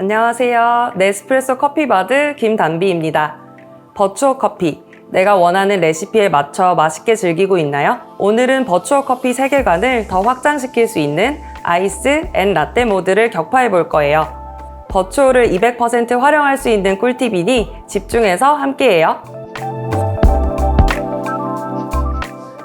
안녕하세요. 네스프레소 커피바드 김단비입니다. 버추어 커피. 내가 원하는 레시피에 맞춰 맛있게 즐기고 있나요? 오늘은 버추어 커피 세계관을 더 확장시킬 수 있는 아이스 앤 라떼 모드를 격파해 볼 거예요. 버추어를 200% 활용할 수 있는 꿀팁이니 집중해서 함께해요.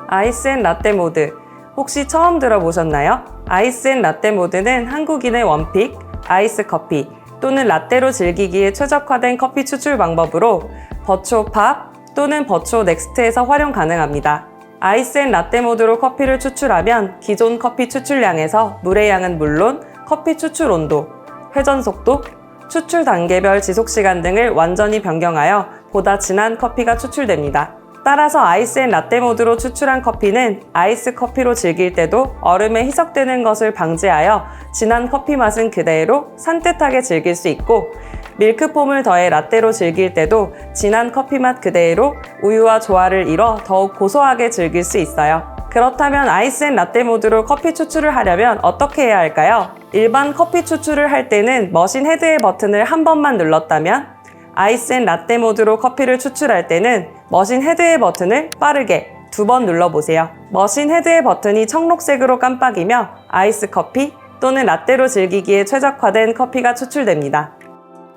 아이스 앤 라떼 모드. 혹시 처음 들어보셨나요? 아이스 앤 라떼 모드는 한국인의 원픽, 아이스 커피 또는 라떼로 즐기기에 최적화된 커피 추출 방법으로 버추어 팝 또는 버추어 넥스트에서 활용 가능합니다. 아이스 앤 라떼 모드로 커피를 추출하면 기존 커피 추출량에서 물의 양은 물론 커피 추출 온도, 회전 속도, 추출 단계별 지속 시간 등을 완전히 변경하여 보다 진한 커피가 추출됩니다. 따라서 아이스 앤 라떼 모드로 추출한 커피는 아이스 커피로 즐길 때도 얼음에 희석되는 것을 방지하여 진한 커피 맛은 그대로 산뜻하게 즐길 수 있고 밀크폼을 더해 라떼로 즐길 때도 진한 커피 맛 그대로 우유와 조화를 이뤄 더욱 고소하게 즐길 수 있어요. 그렇다면 아이스 앤 라떼 모드로 커피 추출을 하려면 어떻게 해야 할까요? 일반 커피 추출을 할 때는 머신 헤드의 버튼을 한 번만 눌렀다면 아이스 앤 라떼 모드로 커피를 추출할 때는 머신 헤드의 버튼을 빠르게 두 번 눌러보세요. 머신 헤드의 버튼이 청록색으로 깜빡이며 아이스 커피 또는 라떼로 즐기기에 최적화된 커피가 추출됩니다.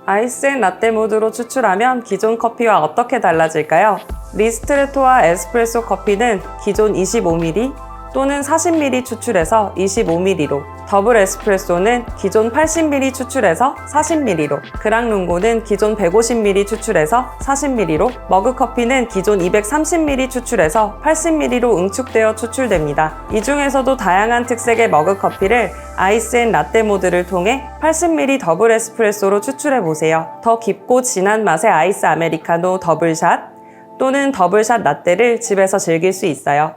아이스 앤 라떼 모드로 추출하면 기존 커피와 어떻게 달라질까요? 리스트레토와 에스프레소 커피는 기존 25ml 또는 40ml 추출해서 25ml로 더블 에스프레소는 기존 80ml 추출해서 40ml로 그랑룽고는 기존 150ml 추출해서 40ml로 머그커피는 기존 230ml 추출해서 80ml로 응축되어 추출됩니다. 이 중에서도 다양한 특색의 머그커피를 아이스 앤 라떼 모드를 통해 80ml 더블 에스프레소로 추출해 보세요. 더 깊고 진한 맛의 아이스 아메리카노 더블샷 또는 더블샷 라떼를 집에서 즐길 수 있어요.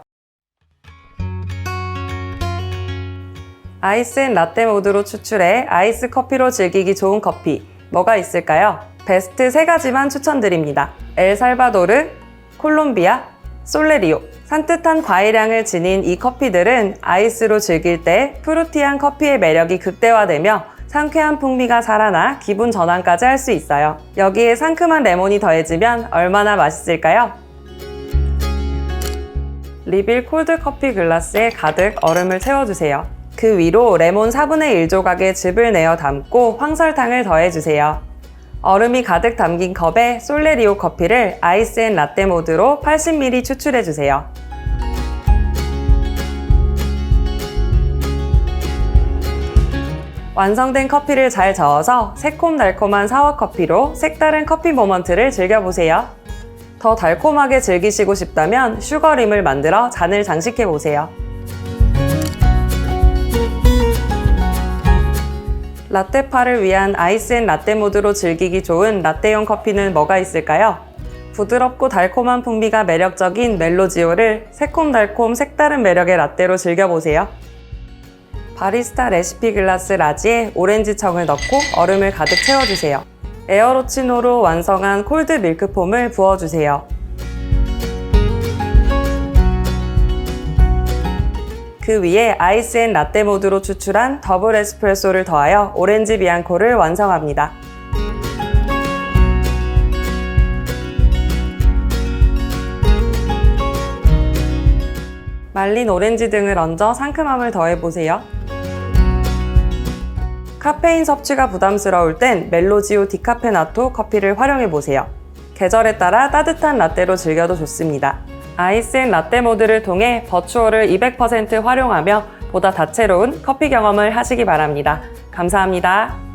아이스 앤 라떼 모드로 추출해 아이스 커피로 즐기기 좋은 커피 뭐가 있을까요? 베스트 3가지만 추천드립니다. 엘살바도르, 콜롬비아, 솔레리오 산뜻한 과일향을 지닌 이 커피들은 아이스로 즐길 때 프루티한 커피의 매력이 극대화되며 상쾌한 풍미가 살아나 기분 전환까지 할 수 있어요. 여기에 상큼한 레몬이 더해지면 얼마나 맛있을까요? 리빌 콜드 커피 글라스에 가득 얼음을 채워주세요. 그 위로 레몬 4분의 1 조각의 즙을 내어 담고 황설탕을 더해주세요. 얼음이 가득 담긴 컵에 솔레리오 커피를 아이스 앤 라떼 모드로 80ml 추출해주세요. 완성된 커피를 잘 저어서 새콤달콤한 사워 커피로 색다른 커피 모먼트를 즐겨보세요. 더 달콤하게 즐기시고 싶다면 슈거림을 만들어 잔을 장식해보세요. 라떼파를 위한 아이스 앤 라떼 모드로 즐기기 좋은 라떼용 커피는 뭐가 있을까요? 부드럽고 달콤한 풍미가 매력적인 멜로지오를 새콤달콤 색다른 매력의 라떼로 즐겨보세요. 바리스타 레시피 글라스 라지에 오렌지 청을 넣고 얼음을 가득 채워주세요. 에어로치노로 완성한 콜드 밀크폼을 부어주세요. 그 위에 아이스 앤 라떼 모드로 추출한 더블 에스프레소를 더하여 오렌지 비앙코를 완성합니다. 말린 오렌지 등을 얹어 상큼함을 더해보세요. 카페인 섭취가 부담스러울 땐 멜로지오 디카페나토 커피를 활용해보세요. 계절에 따라 따뜻한 라떼로 즐겨도 좋습니다. 아이스 앤 라떼 모드를 통해 버추어를 200% 활용하며 보다 다채로운 커피 경험을 하시기 바랍니다. 감사합니다.